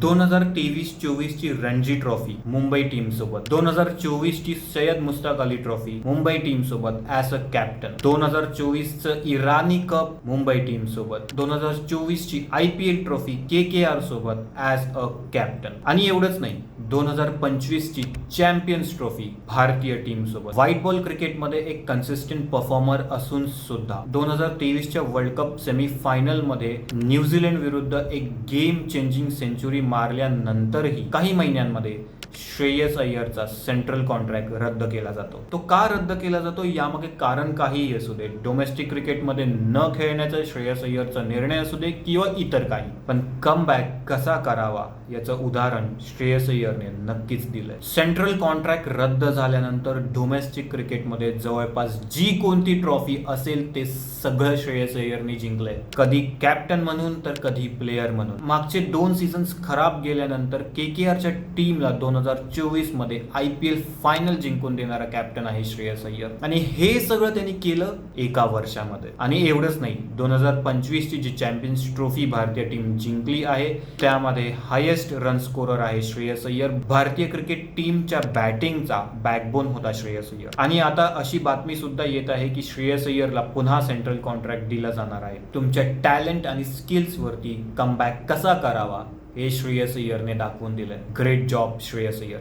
दोन हजार तेवीस चोवीसची रणजी ट्रॉफी मुंबई टीम सोबत दोन हजार चोवीसची सय्यद मुस्ताक अली ट्रॉफी मुंबई टीम सोबत ॲज अ कॅप्टन दोन हजार चोवीसचं इराणी कप मुंबई टीम सोबत दोन हजार चोवीसची I P L trophy K K R सोबत ॲज अ कॅप्टन आणि एवढंच नाही दोन हजार पंचवीसची चॅम्पियन्स ट्रॉफी भारतीय टीमसोबत. व्हाईट बॉल क्रिकेटमध्ये एक कन्सिस्टंट परफॉर्मर असून सुद्धा दोन हजार तेवीसच्या वर्ल्ड कप सेमीफायनलमध्ये न्यूझीलंड विरुद्ध एक गेम चेंजिंग सेंचुरी मारल्यानंतरही काही महिन्यांमध्ये श्रेयस अय्यरचा सेंट्रल कॉन्ट्रॅक्ट रद्द केला जातो. तो का रद्द केला जातो? यामागे कारण काहीही असू दे. डोमेस्टिक क्रिकेटमध्ये न खेळण्याचा श्रेयस अय्यरचा निर्णय असू दे किंवा इतर काही. पण कम बॅक कसा करावा याचं उदाहरण श्रेयस अय्यरने नक्कीच दिलंय. सेंट्रल कॉन्ट्रॅक्ट रद्द झाल्यानंतर डोमेस्टिक क्रिकेटमध्ये जवळपास जी कोणती ट्रॉफी असेल ते सगळं श्रेयस अय्यरने जिंकलंय. कधी कॅप्टन म्हणून तर कधी प्लेयर म्हणून. मागचे दोन सीझन्स खराब गेल्यानंतर के के आरच्या टीमला दोन हजार चोवीसमध्ये आय पी एल फायनल जिंकून देणारा कॅप्टन आहे श्रेयस अय्यर. आणि हे सगळं त्यांनी केलं एका वर्षामध्ये. आणि एवढंच नाही दोन हजार पंचवीस ची जी चॅम्पियन्स ट्रॉफी भारतीय टीम जिंकली आहे त्यामध्ये हायेस्ट रन स्कोरर आहे श्रेयस अय्यर. भारतीय क्रिकेट टीमच्या बॅटिंगचा बॅकबोन होता श्रेयस अय्यर. आणि आता अशी बातमी सुद्धा येत आहे की श्रेयस अय्यरला पुन्हा सेंट्रल कॉन्ट्रॅक्ट दिला जाणार आहे. तुमच्या टॅलेंट आणि स्किल्सवरती कमबॅक कसा करावा हे श्रेयस अय्यरने दाखवून दिलंय. Great job Shreyas Iyer